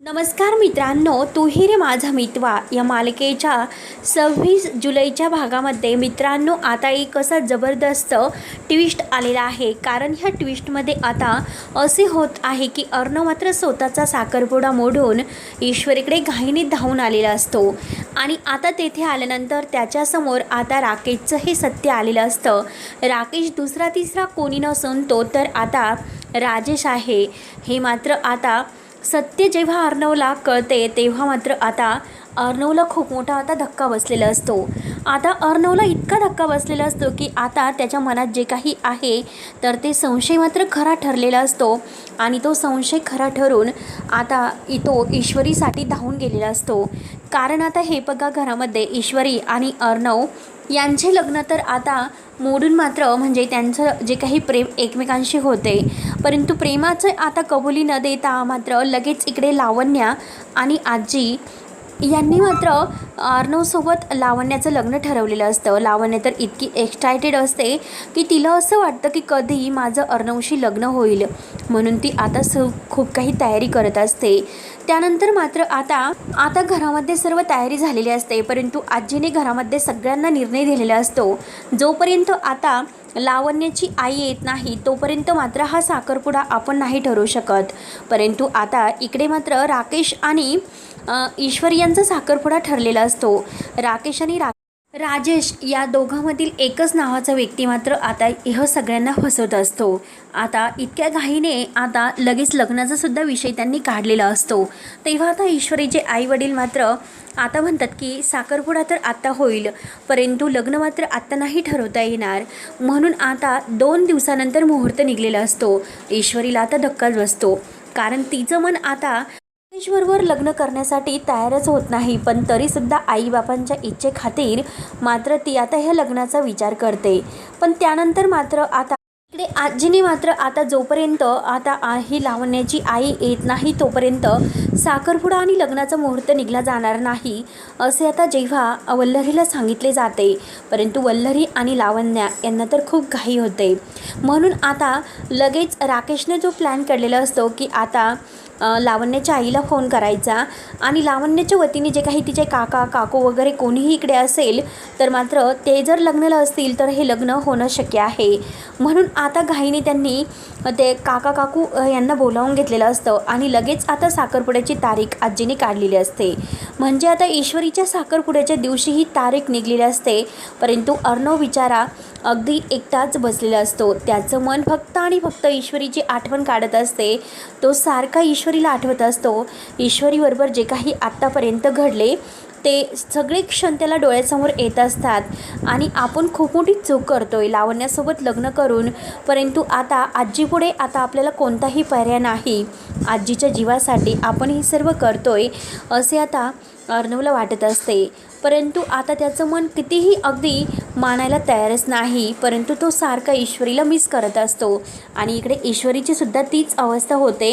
नमस्कार मित्रांनो तूही रे माझा मितवा. या मालिकेच्या सव्वीस जुलैच्या भागामध्ये मित्रांनो आता एक असा जबरदस्त ट्विस्ट आलेला आहे. कारण ह्या ट्विस्टमध्ये आता असे होत आहे की अर्णव मात्र स्वतःचा साखरपुडा मोडून ईश्वरीकडे घाईने धावून आलेला असतो. आणि आता तेथे आल्यानंतर त्याच्यासमोर आता राकेशचं हे सत्य आलेलं असतं. राकेश दुसरा तिसरा कोणी नसून तो तर आता राजेश आहे. हे मात्र आता सत्य जेव्हा अर्णवला कळते तेव्हा मात्र आता अर्णवला खूप मोठा आता धक्का बसलेला असतो. आता अर्णवला इतका धक्का बसलेला असतो की आता त्याच्या मनात जे काही आहे तर ते संशय मात्र खरा ठरलेला असतो आणि तो संशय खरा ठरून आता इ- तो ईश्वरीसाठी धावून गेलेला असतो. कारण आता हे बघा घरामध्ये ईश्वरी आणि अर्णव यांचे लग्न तर आता मोडून मात्र म्हणजे त्यांचं जे काही प्रेम एकमेकांशी होते परंतु प्रेमाचं आता कबुली न देता मात्र लगेच इकडे लावण्या आणि आजी यांनी मात्र अर्णवसोबत लावण्याचं लग्न ठरवलेलं असतं. लावण्य तर इतकी एक्सायटेड असते की तिला असं वाटतं की कधी माझं अर्णवशी लग्न होईल. म्हणून ती आता स खूप काही तयारी करत असते. त्यानंतर मात्र आता आता घरामध्ये सर्व तयारी झालेली असते परंतु आजीने घरामध्ये सगळ्यांना निर्णय दिलेला असतो. जोपर्यंत आता लावण्याची आई येत नाही तोपर्यंत मात्र हा साखरपुडा आपण नाही ठरवू शकत. परंतु आता इकडे मात्र राकेश आणि ईश्वर यांचा साखरपुडा ठरलेला असतो. राकेश आणि रा राजेश या दोघांमधील एकच नावाचा व्यक्ती मात्र आता ह्या सगळ्यांना फसवत असतो. आता इतक्या घाईने आता लगेच लग्नाचा सुद्धा विषय त्यांनी काढलेला असतो. तेव्हा आता ईश्वरीचे आई वडील मात्र आता म्हणतात की साखरपुडा तर आत्ता होईल परंतु लग्न मात्र आत्ता नाही ठरवता येणार. म्हणून आता दोन दिवसानंतर मुहूर्त निघलेला असतो. ईश्वरीला आता धक्काच बसतो. कारण तिचं मन आता ईश्वरवर लग्न करण्यासाठी तयारच होत नाही पण तरीसुद्धा आईबापांच्या इच्छेखातीर मात्र ती आता ह्या लग्नाचा विचार करते. पण त्यानंतर मात्र आता इकडे आजीने मात्र आता जोपर्यंत आता ही लावण्याची आई येत नाही तोपर्यंत साखरपुडा आणि लग्नाचा मुहूर्त निघला जाणार नाही असे आता जेव्हा वल्लरीला सांगितले जाते. परंतु वल्लरी आणि लावण्या यांना तर खूप घाई होते. म्हणून आता लगेच राकेशने जो प्लॅन काढलेला असतो की आता लावण्याच्या आईला फोन करायचा. आणि लावण्याच्या वतीने जे काही तिचे काका काकू वगैरे कोणीही इकडे असेल तर मात्र ते जर लग्नाला असतील तर हे लग्न होणं शक्य आहे. म्हणून आता घाईने त्यांनी ते काका काकू यांना बोलावून घेतलेलं असतं आणि लगेच आता साखरपुड्याची तारीख आजीने काढलेली असते. म्हणजे आता ईश्वरीच्या साखरपुड्याच्या दिवशी ही तारीख निघलेली असते. परंतु अर्णव विचारा अगदी एकटाच बसलेला असतो. त्याचं मन फक्त आणि फक्त ईश्वरीची आठवण काढत असते. तो सारखा ईश्वरीला आठवत असतो. ईश्वरीबरोबर जे काही आत्तापर्यंत घडले ते सगळे क्षण त्याला डोळ्यासमोर येत असतात. आणि आपण खूप मोठी चूक करतो आहे लावण्यासोबत लग्न करून परंतु आता आजीपुढे आता आपल्याला कोणताही पर्याय नाही. आजीच्या जीवासाठी आपण हे सर्व करतो आहे असे आता अर्णवला वाटत असते. परंतु आता त्याचं मन कितीही अगदी मानायला तयारच नाही परंतु तो सारखा ईश्वरीला मिस करत असतो. आणि इकडे ईश्वरीची सुद्धा तीच अवस्था होते.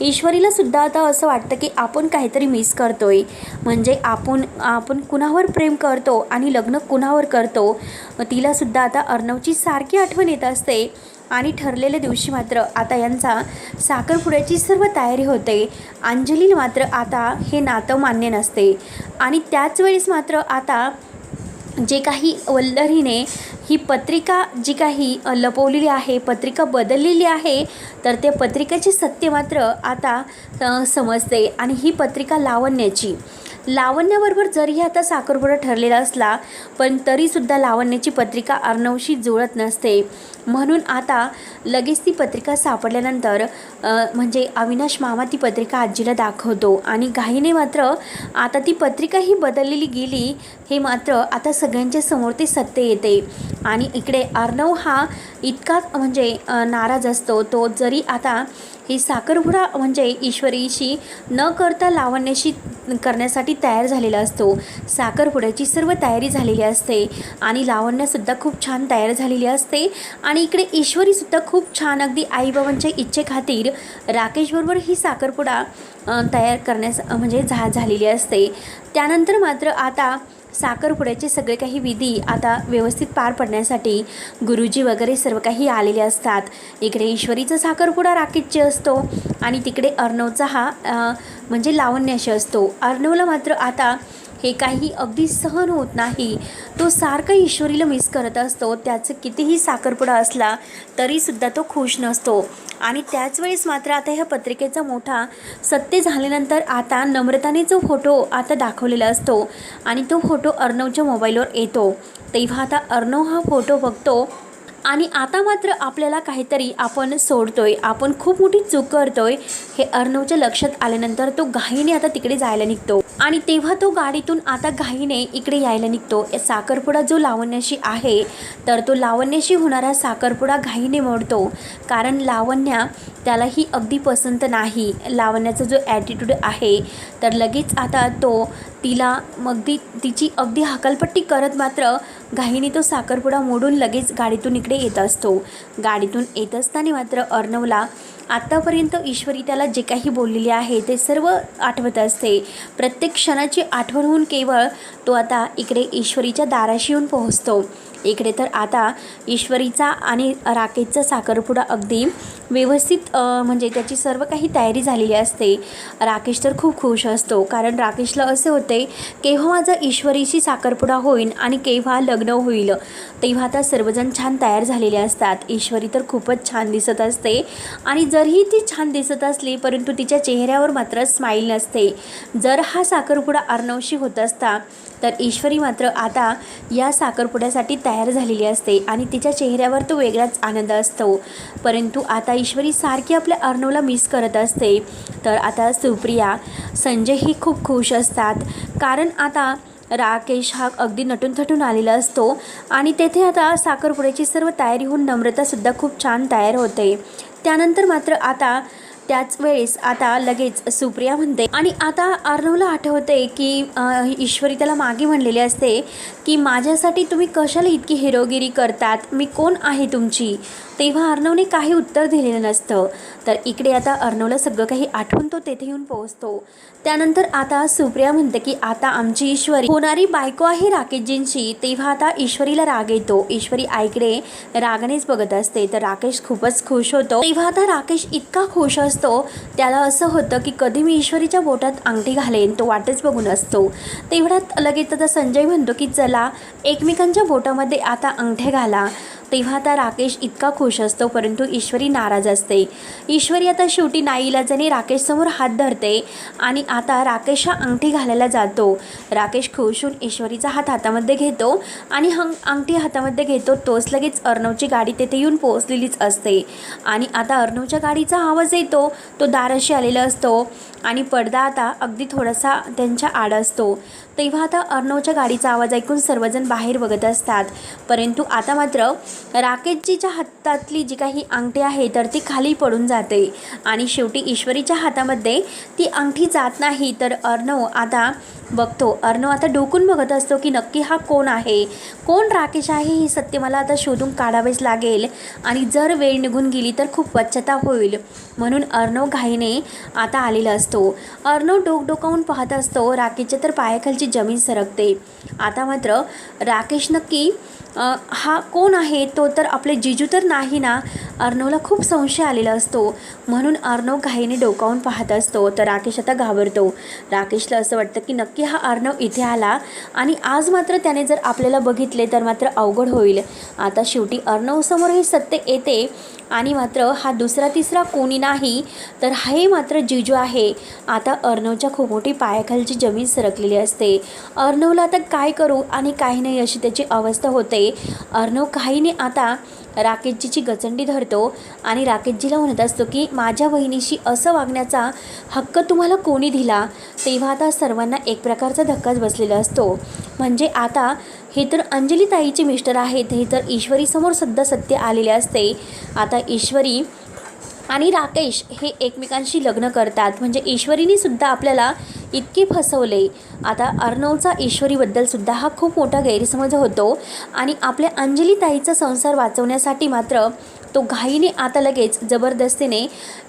ईश्वरीला सुद्धा आता असं वाटतं की आपण काहीतरी मिस करतोय. म्हणजे आपण आपण कुणावर प्रेम करतो आणि लग्न कुणावर करतो? तिलासुद्धा आता अर्णवची सारखी आठवण येत असते. आणि ठरलेल्या दिवशी मात्र आता यांचा साखरपुड्याची सर्व तयारी होते. अंजलीला मात्र आता हे नातं मान्य नसते. आणि त्याच वेळेस मात्र आता जे काही वल्लरीने ही पत्रिका जी काही लपवलेली आहे पत्रिका बदललेली आहे तर त्या पत्रिकेचे सत्य मात्र आता समजते. आणि ही पत्रिका लावण्याची. लावण्याबरोबर जरी आता साखरपुडा ठरलेला असला पण तरीसुद्धा लावण्याची पत्रिका अर्णवशी जुळत नसते. म्हणून आता लगेच ती पत्रिका सापडल्यानंतर म्हणजे अविनाश मामा ती पत्रिका आजीला दाखवतो. आणि घाईने मात्र आता ती पत्रिका ही बदललेली गेली हे मात्र आता सगळ्यांच्या समोर ते सत्य येते. आणि इकडे अर्णव हा इतका म्हणजे नाराज असतो. तो जरी आता ही साखरपुडा म्हणजे ईश्वरीशी न करता लावण्याशी करण्यासाठी तयार झालेला असतो. साखरपुड्याची सर्व तयारी झालेली असते आणि लावण्यासुद्धा खूप छान तयार झालेली असते आणि इकडे ईश्वरीसुद्धा खूप छान अगदी आईबाबांच्या इच्छेखातीर राकेशबरोबर ही साखरपुडा तयार करण्यास म्हणजे झा झालेली असते. त्यानंतर मात्र आता साखरपुड्याचे सगळे काही विधी आता व्यवस्थित पार पडण्यासाठी गुरुजी वगैरे सर्व काही आलेले असतात. इकडे ईश्वरीचा साखरपुडा राकेशचे असतो आणि तिकडे अर्णवचा हा म्हणजे लावण्याशी असतो. अर्णवला मात्र आता हे काही अगदी सहन होत नाही. तो सारखा ईश्वरीला मिस करत असतो. त्याचं कितीही साखरपुडा असला तरीसुद्धा तो खुश नसतो. आणि त्याच वेळेस मात्र आता ह्या पत्रिकेचा मोठा सत्य झाल्यानंतर आता नम्रताने जो फोटो आता दाखवलेला असतो आणि तो फोटो अर्णवच्या मोबाईलवर येतो. तेव्हा आता अर्णव हा फोटो बघतो. आणि आता मात्र आपल्याला काहीतरी आपण सोडतोय. आपण खूप मोठी चूक करतोय. हे अर्णवच्या लक्षात आल्यानंतर तो घाईने आता तिकडे जायला निघतो. आणि तेव्हा तो गाडीतून आता घाईने इकडे यायला निघतो. साखरपुडा जो लावण्याशी आहे तर तो लावण्याशी होणारा साखरपुडा घाईने मोडतो. कारण लावण्या त्यालाही अगदी पसंत नाही. लावण्याचा जो ॲटिट्यूड आहे तर लगेच आता तो तिला अगदी तिची अगदी हकालपट्टी करत मात्र घाईने तो साखरपुडा मोडून लगेच गाडीतून इकडे येत असतो. गाडीतून येत असताना मात्र अर्णवला आत्तापर्यंत ईश्वरी त्याला जे काही बोललेले आहे ते सर्व आठवत असते. प्रत्येक क्षणाची आठवण होऊन केवळ तो आता इकडे ईश्वरीच्या दाराशी येऊन पोहोचतो. इकडे तर आता ईश्वरीचा आणि राकेशचा साखरपुडा अगदी व्यवस्थित म्हणजे त्याची सर्व काही तयारी झालेली असते. राकेश तर खूप खुश असतो. कारण राकेशला असे होते केव्हा माझा ईश्वरीशी साखरपुडा होईल आणि केव्हा लग्न होईल. तेव्हा आता सर्वजण छान तयार झालेले असतात. ईश्वरी तर खूपच छान दिसत असते. आणि जरीही ती छान दिसत असली परंतु तिच्या चेहऱ्यावर मात्र स्माईल नसते. जर हा साखरपुडा अर्णवशी होत असता तर ईश्वरी मात्र आता या साखरपुड्यासाठी तयार झालेली असते आणि तिच्या चेहऱ्यावर तो वेगळाच आनंद असतो. परंतु आता ईश्वरी सारखी आपल्या अर्णवला मिस करत असते. तर आता सुप्रिया संजयही खूप खुश असतात. कारण आता राकेश हा अगदी नटून थटून आलेला असतो आणि तेथे आता साखरपुड्याची सर्व तयारी होऊन नम्रतासुद्धा खूप छान तयार होते. त्यानंतर मात्र आता त्याच वेळेस आता लगेच सुप्रिया म्हणते. आणि आता अर्णवला आठवते की ईश्वरी त्याला मागे म्हणलेले असते की माझ्यासाठी तुम्ही कशाला इतकी हिरोगिरी करतात? मी कोण आहे तुमची? तेव्हा अर्णवने काही उत्तर दिलेलं नसतं. तर इकडे आता अर्णवला सगळं काही आठवून तो तेथे येऊन पोहोचतो. त्यानंतर आता सुप्रिया म्हणते की आता आमची ईश्वरी होणारी बायको आहे राकेशजींची. तेव्हा आता ईश्वरीला राग येतो. ईश्वरी आईकडे रागानेच बघत असते. तर राकेश खूपच खुश होतो. तेव्हा आता राकेश इतका खुश असतो त्याला असं होतं की कधी मी ईश्वरीच्या बोटात अंगठी घालेन तो वाटच बघून असतो. तेवढ्यात लगेच आता संजय म्हणतो की चला एकमेकांच्या बोटामध्ये आता अंगठ्या घाला. तेव्हा आता राकेश इतका खुश असतो परंतु ईश्वरी नाराज असते. ईश्वरी आता शेवटी नाईलाजाने राकेशसमोर हात धरते आणि आता राकेश हा अंगठी घालायला जातो. राकेश खुश होऊन ईश्वरीचा हात हातामध्ये घेतो आणि हंग अंगठी हातामध्ये घेतो. तोच लगेच अर्णवची गाडी तेथे येऊन पोहोचलेलीच असते. आणि आता अर्णवच्या गाडीचा आवाज येतो. तो दाराशी आलेला असतो आणि पडदा आता अगदी थोडासा त्यांच्या आड असतो. तेव्हा आता अर्णवच्या गाडीचा आवाज ऐकून सर्वजण बाहेर बघत असतात. परंतु आता मात्र राकेशजीच्या हातातली जी काही अंगठी आहे तर ती खाली पडून जाते. आणि शेवटी ईश्वरीच्या हातामध्ये ती अंगठी जात नाही तर अर्णव आता बघतो. अर्णव आता डोकून बघत असतो की नक्की हा कोण आहे? कोण राकेश आहे? हे सत्य मला आता शोधून काढावेच लागेल. आणि जर वेळ निघून गेली तर खूप स्वच्छता होईल. म्हणून अर्णव घाईने आता आलेला असतो. अर्णव डोक डोकावून पाहत असतो. राकेशच्या तर पायाखालची जमीन सरकते. आता मात्र राकेश नक्की हा कोण आहे? तो तर आपले जिजू तर नाही ना? अर्णवला खूप संशय आलेला असतो. म्हणून अर्णव घाईने डोकावून पाहत असतो. तर राकेश आता घाबरतो. राकेशला असं वाटतं की नक्की हा अर्णव इथे आला आणि आज मात्र त्याने जर आपल्याला बघितले तर मात्र अवघड होईल. आता शेवटी अर्णवसमोर हे सत्य येते आणि मात्र हा दुसरा तिसरा कोणी नाही तर हे मात्र जिजू आहे. आता अर्णवच्या खूप मोठी पायाखालची जमीन सरकलेली असते. अर्णवला आता काय करू आणि काही नाही अशी त्याची अवस्था होते. अर्णव काहीने आता राकेशजीची गचंडी धरतो आणि राकेशजीला म्हणत असतो की माझ्या बहिणीशी असं वागण्याचा हक्क तुम्हाला कोणी दिला? तेव्हा आता सर्वांना एक प्रकारचा धक्काच बसलेला असतो. म्हणजे आता हे तर अंजली ताईचे मिस्टर आहेत हे तर ईश्वरीसमोर सध्या सत्य आलेले असते. आता ईश्वरी आणि राकेश हे एकमेकांशी लग्न करतात. म्हणजे ईश्वरीनेसुद्धा आपल्याला इतके फसवले. आता अर्णवचा ईश्वरीबद्दलसुद्धा हा खूप मोठा गैरसमज होतो. आणि आपल्या अंजली ताईचा संसार वाचवण्यासाठी मात्र तो घाईने आता लगेच जबरदस्तीने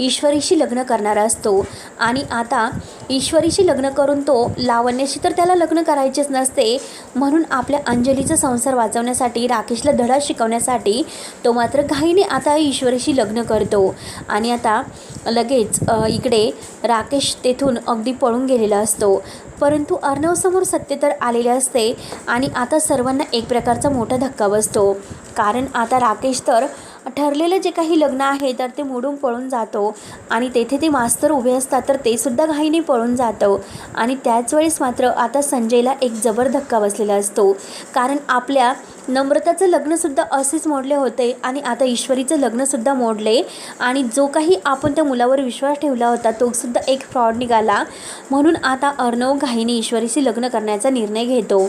ईश्वरीशी लग्न करणारा असतो. आणि आता ईश्वरीशी लग्न करून तो लावण्याशी तर त्याला लग्न करायचेच नसते. म्हणून आपल्या अंजलीचा संसार वाचवण्यासाठी राकेशला धडा शिकवण्यासाठी तो मात्र घाईने आता ईश्वरीशी लग्न करतो. आणि आता लगेच इकडे राकेश तेथून अगदी पळून गेलेला असतो. परंतु अर्णवसमोर सत्य तर आलेले असते. आणि आता सर्वांना एक प्रकारचा मोठा धक्का बसतो. कारण आता राकेश तर ठरलेलं जे काही लग्न आहे तर ते मोडून पळून जातो. आणि तेथे ते मास्तर उभे असतात तर ते सुद्धा घाईने पळून जातं. आणि त्याच वेळेस मात्र आता संजयला एक जबर धक्का बसलेला असतो. कारण आपल्या नम्रताचं लग्नसुद्धा असेच मोडले होते आणि आता ईश्वरीचं लग्नसुद्धा मोडले. आणि जो काही आपण त्या मुलावर विश्वास ठेवला होता तो सुद्धा एक फ्रॉड निघाला. म्हणून आता अर्णव घाईने ईश्वरीशी लग्न करण्याचा निर्णय घेतो.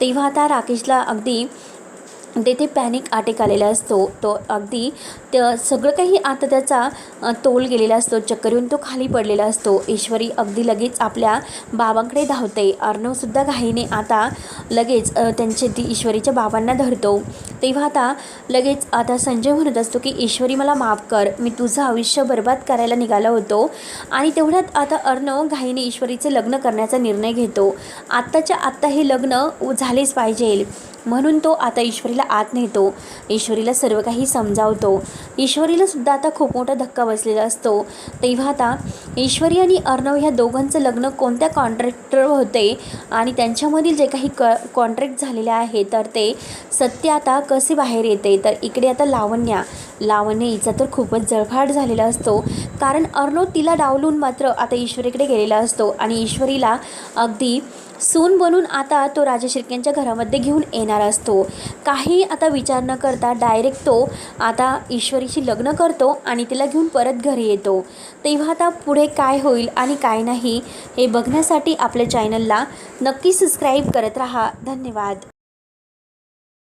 तेव्हा आता राकेशला अगदी तेथे पॅनिक अटॅक आलेला असतो. तो अगदी त सगळं काही आता त्याचा तोल गेलेला असतो. चक्कर येऊन तो खाली पडलेला असतो. ईश्वरी अगदी लगेच आपल्या बाबांकडे धावते. अर्णवसुद्धा घाईने आता लगेच त्यांचे ती ईश्वरीच्या बाबांना धरतो. तेव्हा आता लगेच आता संजय म्हणत असतो की ईश्वरी मला माफ कर. मी तुझं आयुष्य बर्बाद करायला निघाला होतो. आणि तेवढ्यात आता अर्णव घाईने ईश्वरीचं लग्न करण्याचा निर्णय घेतो. आत्ताच्या आत्ता हे लग्न झालेच पाहिजे म्हणून तो आता ईश्वरीला आत नेतो. ईश्वरीला सर्व काही समजावतो. ईश्वरीला सुद्धा आता खूप मोठा धक्का बसलेला असतो. तेव्हा आता ईश्वरी आणि अर्णव ह्या दोघांचं लग्न कोणत्या कॉन्ट्रॅक्टर होते आणि त्यांच्यामधील जे काही क कॉन्ट्रॅक्ट झालेले आहे तर ते सत्य आता कसे बाहेर येते? तर इकडे आता लावण्या. लावण्य हिचा तर खूपच जळफाट झालेला असतो. कारण अर्णव तिला डावलून मात्र आता ईश्वरीकडे गेलेला असतो आणि ईश्वरीला अगदी सून बनून आता तो राजा शिर्क्यांच्या घरामध्ये घेऊन येणार असतो. काही आता विचार न करता डायरेक्ट तो आता ईश्वरीशी लग्न करतो आणि तिला घेऊन परत घरी येतो. तेव्हा आता पुढे काय होईल आणि काय नाही हे बघण्यासाठी आपल्या चॅनलला नक्की सबस्क्राईब करत राहा. धन्यवाद.